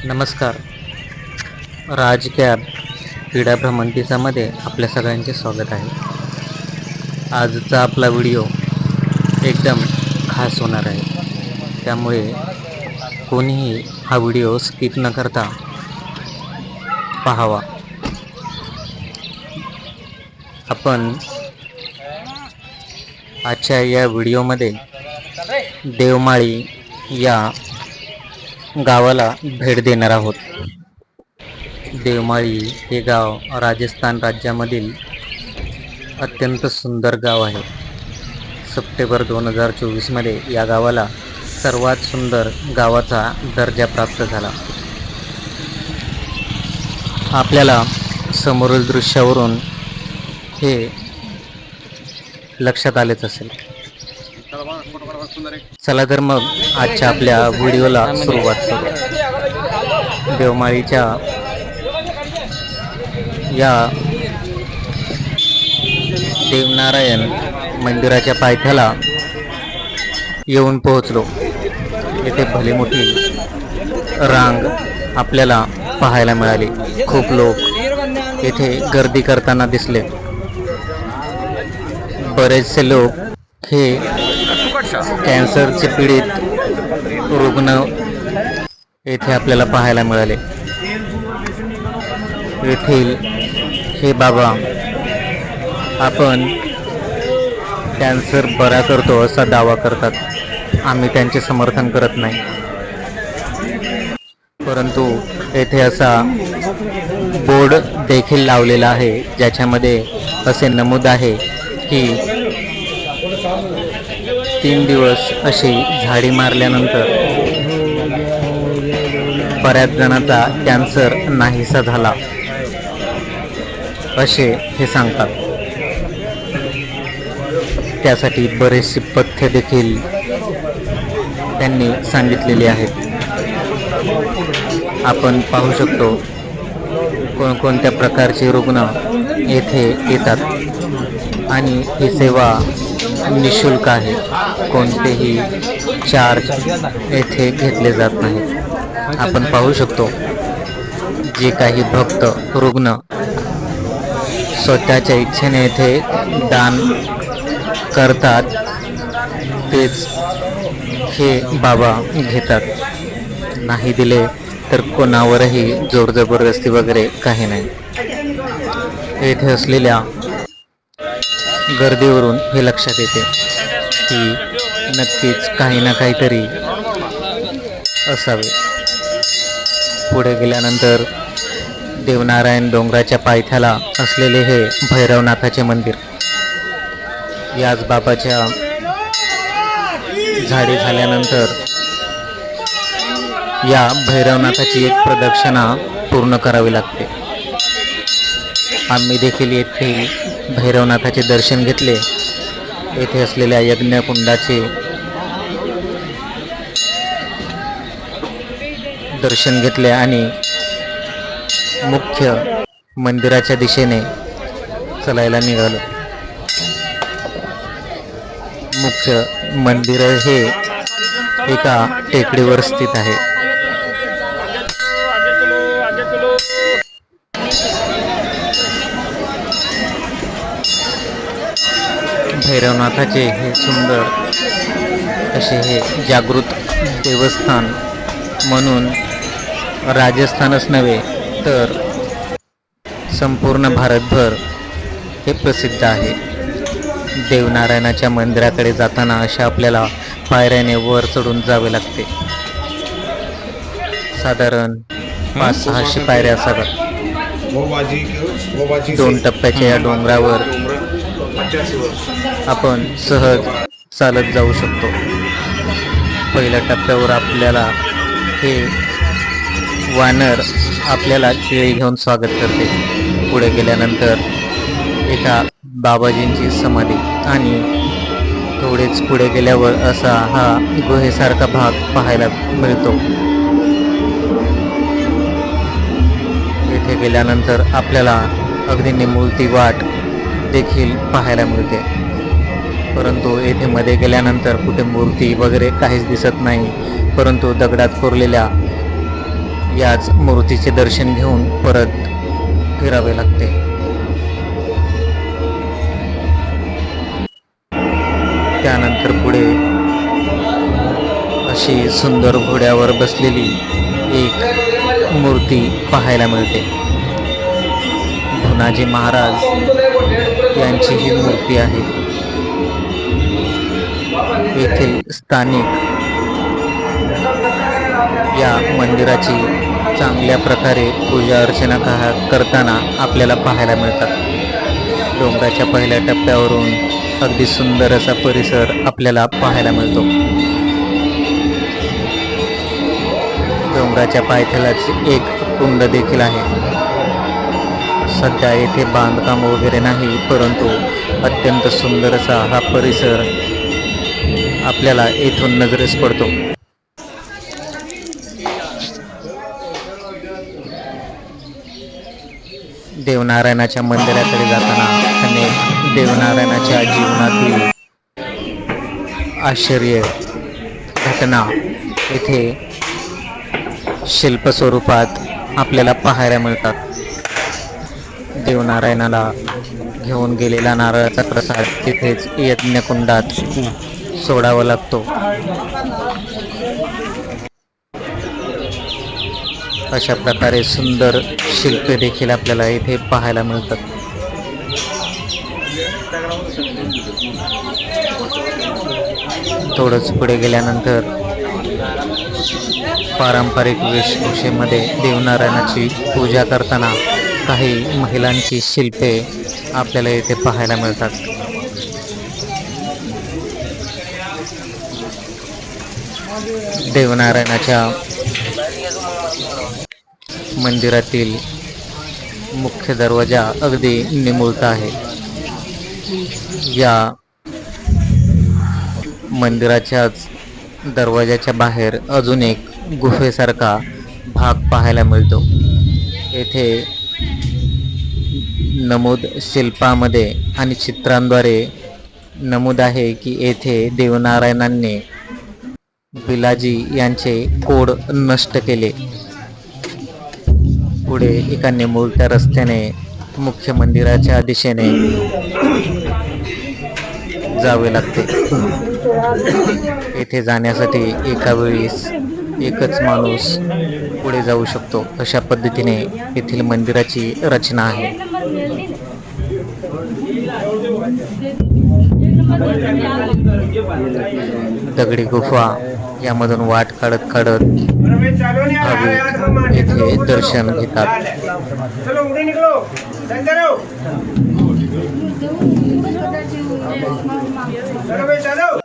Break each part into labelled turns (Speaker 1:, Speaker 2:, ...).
Speaker 1: नमस्कार. राज कॅब क्रीडा भ्रमंतीसामध्ये आपल्या सगळ्यांचे स्वागत आहे. आजचा आपला व्हिडिओ एकदम खास होणार आहे. त्यामुळे कोणीही हा व्हिडिओ स्किप न करता पाहावा. आपण आजच्या या व्हिडिओमध्ये देवमाळी या गावाला भेट देणार आहोत. देवमाळी हे गाव राजस्थान राज्यामधील अत्यंत सुंदर गाव आहे. सप्टेंबर दोन हजार चोवीसमध्ये या गावाला सर्वात सुंदर गावाचा दर्जा प्राप्त झाला. आपल्याला समोरील दृश्यावरून हे लक्षात आलेच असेल. चला तर मग आजच्या आपल्या व्हिडिओला सुरुवात करू. देवमाळीच्या या देवनारायण मंदिराच्या पायथ्याला येऊन पोहोचलो. येथे भली मोठी रांग आपल्याला पाहायला मिळाली. खूप लोक येथे गर्दी करताना दिसले. बरेचसे लोक हे कॅन्सरचे पीडित रुग्ण येथे आपल्याला पाहायला मिळाले. येथील हे बाबा आपण कॅन्सर बरा करतो असा दावा करतात. आम्ही त्यांचे समर्थन करत नाही. परंतु येथे असा बोर्ड देखील लावलेला आहे ज्याच्यामध्ये असे नमूद आहे की तीन दिवस अशी झाडी मारल्यानंतर बऱ्याच जणांचा कॅन्सर नाहीसा झाला. असे हे सांगतात. त्यासाठी बरेचसे पथ्य देखील त्यांनी सांगितलेली आहेत. आपण पाहू शकतो कोणकोणत्या प्रकारचे रुग्ण येथे येतात आणि ही सेवा निशुल्क आहे. कोणतेही चार्ज येथे घेतले जात नाही आपण पाहू शकतो जे काही भक्त रुग्ण स्वतःच्या इच्छेने येथे दान करतात तेच हे बाबा घेतात. नाही दिले तर कोणावरही जोर जबरदस्ती वगैरे काही नाही. येथे असलेल्या गर्दीवरून हे लक्षात येते की नक्कीच काही ना काहीतरी असावे. पुढे गेल्यानंतर देवनारायण डोंगराच्या पायथ्याला असलेले हे भैरवनाथाचे मंदिर. याच बाबाच्या झाडी झाल्यानंतर या भैरवनाथाची एक प्रदक्षिणा पूर्ण करावी लागते. आम्ही देखील येथील भैरवनाथाचे दर्शन घेतले. येथे असलेल्या यज्ञकुंडाचे दर्शन घेतले आणि मुख्य मंदिराच्या दिशेने चलायला निघालो. मुख्य मंदिर हे एका टेकडीवर स्थित आहे. भैरवनाथाचे हे सुंदर असे हे जागृत देवस्थान म्हणून राजस्थानच नव्हे तर संपूर्ण भारतभर हे प्रसिद्ध आहे. देवनारायणाच्या मंदिराकडे जाताना अशा आपल्याला पायऱ्याने वर चढून जावे लागते. साधारण पाच सहाशे पायऱ्या असाव्यात. दोन टप्प्याच्या या डोंगरावर आपण सहज चालत जाऊ शकतो. पहिल्या टप्प्यावर आपल्याला हे वानर आपल्याला केळी घेऊन स्वागत करते. पुढे गेल्यानंतर एका बाबाजींची समाधी आणि थोडेच पुढे गेल्यावर असा हा गुहेसारखा भाग पाहायला मिळतो. येथे गेल्यानंतर आपल्याला अगदी निमुळती वाट देखील पाहायला मिळते. परंतु येथे मध्ये गेल्यानंतर कुठे मूर्ती वगैरे काहीच दिसत नाही. परंतु दगडात कोरलेल्या याच मूर्तीचे दर्शन घेऊन परत फिरावे लागते. त्यानंतर पुढे अशी सुंदर घोड्यावर बसलेली एक मूर्ती पाहायला मिळते. भुनाजी महाराज यांची ही मूर्ती आहे. येथील स्थानिक या मंदिराची चांगल्या प्रकारे पूजा अर्चना करताना आपल्याला पाहायला मिळतात. डोंगराच्या पहिल्या टप्प्यावरून अगदी सुंदर असा परिसर आपल्याला पाहायला मिळतो. डोंगराच्या पायथ्यालाच एक कुंड देखील आहे. सध्या येथे बांधकाम वगैरे नाही परंतु अत्यंत सुंदर असा हा परिसर आपल्याला येथून नजरेस पडतो. देवनारायणाच्या मंदिराकडे जाताना अनेक देवनारायणाच्या जीवनातील आश्चर्य घटना येथे शिल्प स्वरूपात आपल्याला पाहायला मिळतात. देवनारायणाला घेऊन गेलेला नारळाचा प्रसाद तिथेच यज्ञकुंडात सोडावा लागतो. अशा प्रकारे सुंदर शिल्पे देखील आपल्याला इथे पाहायला मिळतात. थोडंच पुढे गेल्यानंतर पारंपरिक वेशभूषेमध्ये देवनारायणाची पूजा करताना काही महिलांची शिल्पे आपल्याला येथे पाहायला मिळतात. देवनारायणाच्या मंदिरातील मुख्य दरवाजा अगदी निमुळता आहे. या मंदिराच्याच दरवाजाच्या बाहेर अजून एक गुफेसारखा भाग पाहायला मिळतो. येथे नमूद शिल्पामध्ये आणि चित्रांद्वारे नमूद आहे की येथे देवनारायणांनी बिलाजी यांचे कोड नष्ट केले. पुढे एका निमुळत्या रस्त्याने मुख्य मंदिराच्या दिशेने जावे लागते. येथे जाण्यासाठी एका वेळीस एकच माणूस पुढे जाऊ शकतो अशा पद्धतीने येथील मंदिराची रचना आहे. दगडी गुफा यामधून वाट काढत काढत भाविक येथे दर्शन घेतात.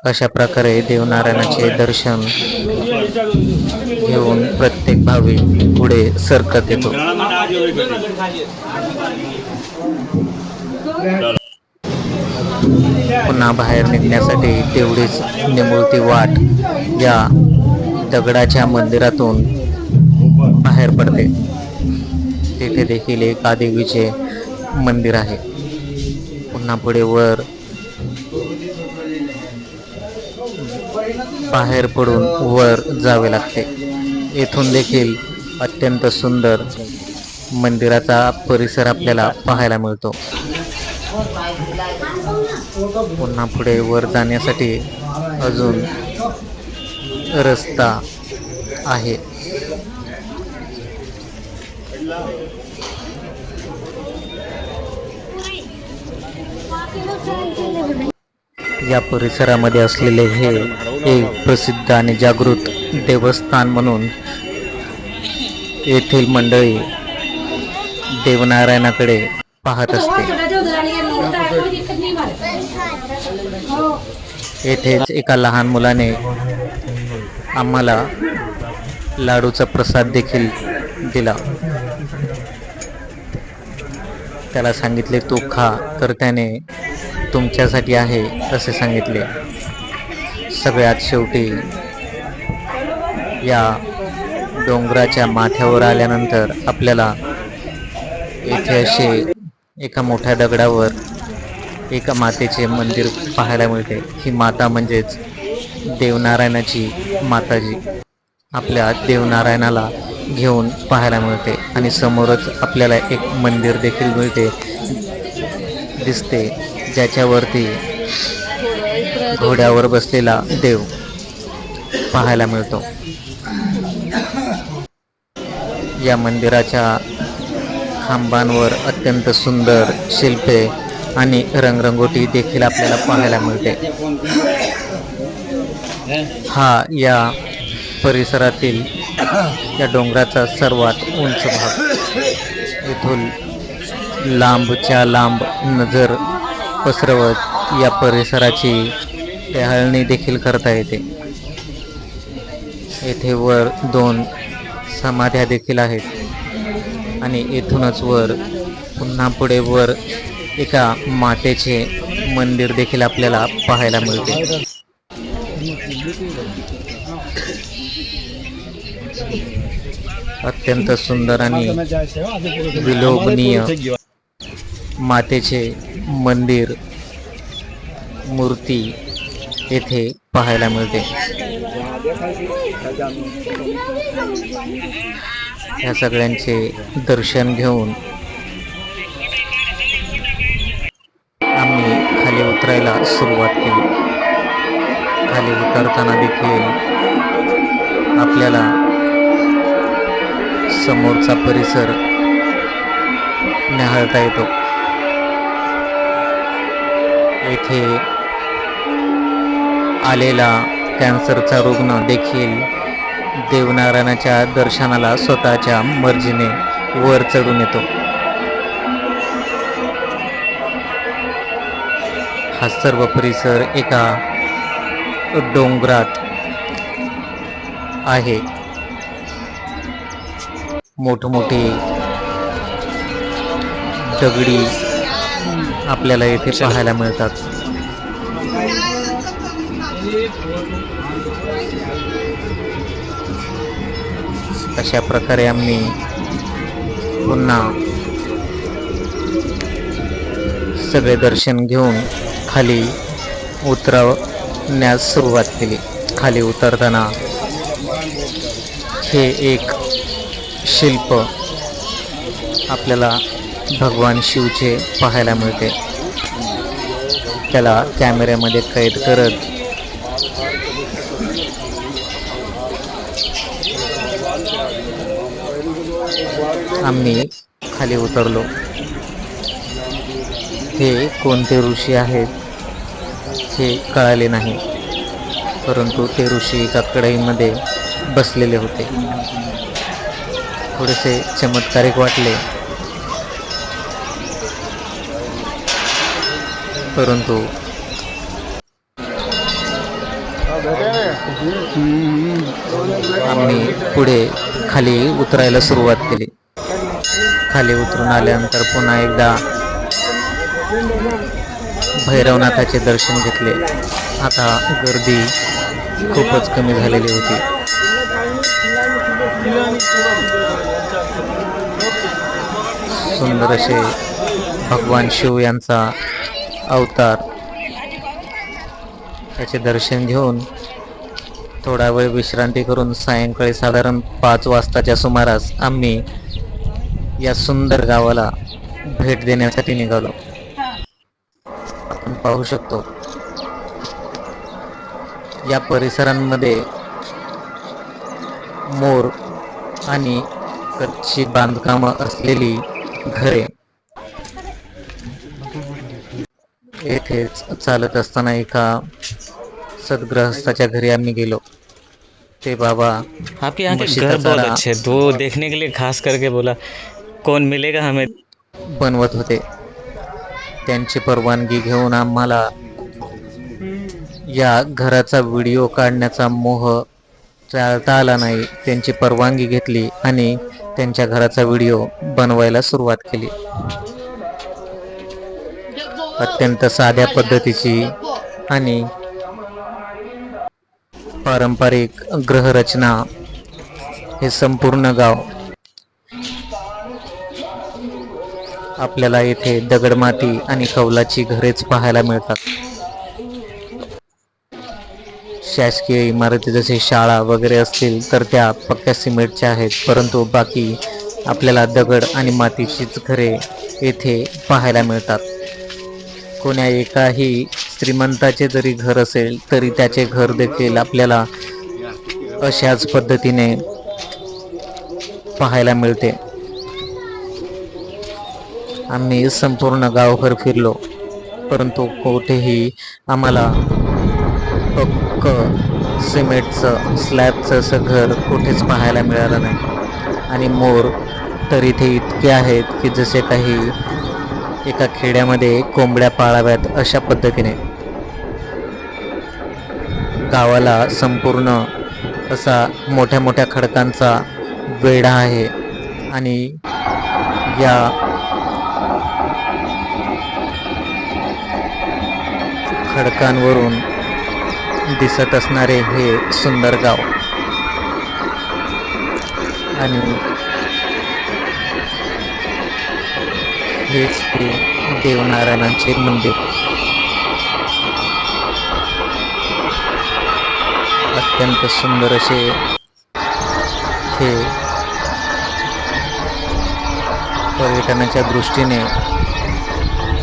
Speaker 1: अशा प्रकारे देवनारायणाचे दर्शन घेऊन प्रत्येक भाविक पुढे सरकत येतो. पुन्हा बाहेर निघण्यासाठी तेवढीच निमुळती वाट या दगडाच्या मंदिरातून बाहेर पडते. तेथे देखील एक आदेवीचे मंदिर आहे. पुन्हा पुढे वर बाहेर पडून वर जावे लागते. येथून देखील अत्यंत सुंदर मंदिराचा परिसर आपल्याला पाहायला मिळतो. पुन्हा पुढे वर जाण्यासाठी अजून रस्ता आहे. या परिसरामध्ये असलेले हे एक प्रसिद्ध आणि जागृत देवस्थान म्हणून येथील मंडळी देवनारायणाकडे पाहत असते. येथेच एका लहान मुलाने आम्हाला लाडूचा प्रसाद देखील दिला. त्याला सांगितले तू खा. तर त्याने तुमच्यासाठी आहे असे सांगितले. सगळ्यात शेवटी या डोंगराच्या माथ्यावर आल्यानंतर आपल्याला येथे असे एका मोठ्या दगडावर एका मातेचे मंदिर पाहायला मिळते. ही माता म्हणजेच देवनारायणाची माताजी. आपल्या देवनारायणाला घेऊन पाहायला मिळते आणि समोरच आपल्याला एक मंदिर देखील मिळते दिसते. ज्याच्यावरती घोड्यावर बसलेला देव पाहायला मिळतो. या मंदिराच्या खांबांवर अत्यंत सुंदर शिल्पे आणि रंगरंगोटी देखील आपल्याला पाहायला मिळते. हा या परिसरातील या डोंगराचा सर्वात उंच भाग. येथून लांबच्या लांब नजर पसरवत या परिसराची टहळणी देखील करता येते. येथे वर दोन समाध्या देखील आहेत आणि येथूनच वर पुन्हा पुढे वर एका मातेचे मंदिर देखील आपल्याला पाहायला मिळते. अत्यंत सुंदर आणि विलोभनीय मातेचे मंदिर मूर्ती येथे पाहायला मिळते. या सगळ्यांचे दर्शन घेऊन आम्ही खाली उतरायला सुरुवात केली. खाली उतरताना देखील आपल्याला समोरचा परिसर न्याहाळता येतो. येथे आलेला कॅन्सरचा रुग्ण देखील देवनारायणाच्या दर्शनाला स्वतःच्या मर्जीने वर चढून येतो. हा सर्व परिसर एका डोंगरात आहे. मोठमोठे दगडी आपल्याला येथे पाहायला मिळतात. अशा प्रकारे आम्ही पुन्हा सगळे दर्शन घेऊन खाली उतरवण्यास सुरुवात केली. खाली उतरताना हे एक शिल्प आपल्याला भगवान शिवचे पाहायला मिळते. त्याला कॅमेऱ्यामध्ये कैद करत आम्ही खाली उतरलो. हे कोणते ऋषी आहेत हे कळाले नाही परंतु ते ऋषी एका कढईमध्ये बसलेले होते. थोडेसे चमत्कारिक वाटले. परंतु आम्ही पुढे खाली उतरायला सुरुवात केली. खाली उतरून आल्यानंतर पुन्हा एकदा भैरवनाथाचे दर्शन घेतले. आता गर्दी खूपच कमी झालेली होती. सुंदर असे भगवान शिव यांचा अवतार. त्याचे दर्शन घेऊन थोडा वेळ विश्रांती करून सायंकाळी साधारण पाच वाजताच्या सुमारास आम्ही या सुंदर गावाला भेट देण्यासाठी निघालो. आपण पाहू शकतो या परिसरांमध्ये मोर आणि कच्ची बांधकामं असलेली घरे येथेच चालत असताना एका सद्गृहस्थाच्या घरी आम्ही गेलो. ते बाबा
Speaker 2: आपके यहाँ के
Speaker 1: मस्जिद
Speaker 2: घर बहुत अच्छे हैं तो देखने के लिए खास करके बोला कौन मिलेगा हमें?
Speaker 1: बनवत होते. त्यांची परवानगी घेऊन आम्हाला या घराचा व्हिडिओ काढण्याचा मोह टाळता आला नाही. त्यांची परवानगी घेतली आणि त्यांच्या घराचा व्हिडिओ बनवायला सुरुवात केली. अत्यंत साध्या पद्धतीची आणि पारंपरिक ग्रहरचना हे संपूर्ण गाव आपल्याला येथे दगडमाती आणि कौलाची घरेच पाहायला मिळतात. शासकीय इमारती जसे शाळा वगैरे असतील तर त्या पक्क्या सिमेंटच्या आहेत परंतु बाकी आपल्याला दगड आणि मातीचीच घरे येथे पाहायला मिळतात. कोण्या एकाही श्रीमंताचे जरी घर असेल तरी त्याचे घर देखील आपल्याला अशाच पद्धतीने पाहायला मिळते. आम्ही संपूर्ण गावभर फिरलो परंतु कुठेही आम्हाला पक्क सिमेंटचं स्लॅबचं असं घर कुठेच पाहायला मिळालं नाही. आणि मोर तर इथे इतके आहेत की जसे काही एका खेड्यामध्ये कोंबड्या पाळाव्यात अशा पद्धतीने. गावाला संपूर्ण असा मोठ्या मोठ्या खडकांचा वेढा आहे आणि या खडकांवरून दिसत असणारे हे सुंदर गाव. आणि हेच ते देवनारायणांचे मंदिर. अत्यंत सुंदर असे हे पर्यटनाच्या दृष्टीने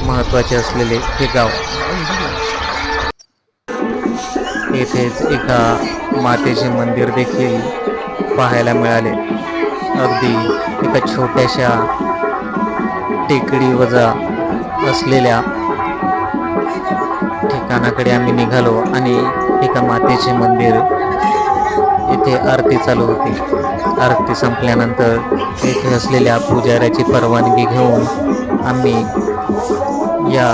Speaker 1: महत्त्वाचे असलेले हे गाव. येथेच एका मातेचे मंदिर देखील पाहायला मिळाले. अगदी एका छोट्याशा टेकडी वजा असलेल्या ठिकाणाकडे आम्ही निघालो आणि एका मातेचे मंदिर येथे आरती चालू होती. आरती संपल्यानंतर येथे असलेल्या पुजाऱ्याची परवानगी घेऊन आम्ही या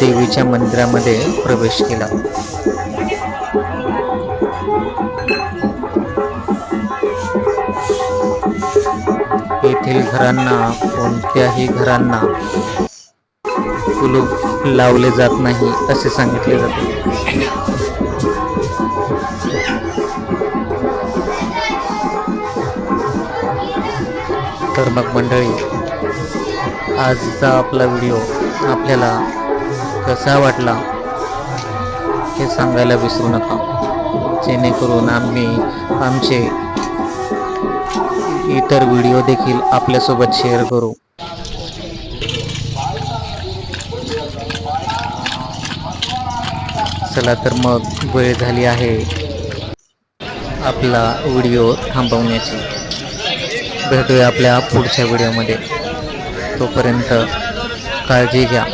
Speaker 1: देवीच्या मंदिरामध्ये प्रवेश केला. येथील घरांना कोणत्याही घरांना कुलूप लावले जात नाही असे सांगितले जाते. तर मग मंडळी आजचा आपला व्हिडिओ आपल्याला कसा वाटला हे सांगायला विसरू नका. जेणेकरून आम्ही आमचे इतर व्हिडिओ देखील आपल्यासोबत शेअर करू. चला तर मग वेळ झाली आहे आपला व्हिडिओ थांबवण्याची. भेटूया आपल्या पुढच्या व्हिडिओमध्ये. तोपर्यंत काळजी घ्या.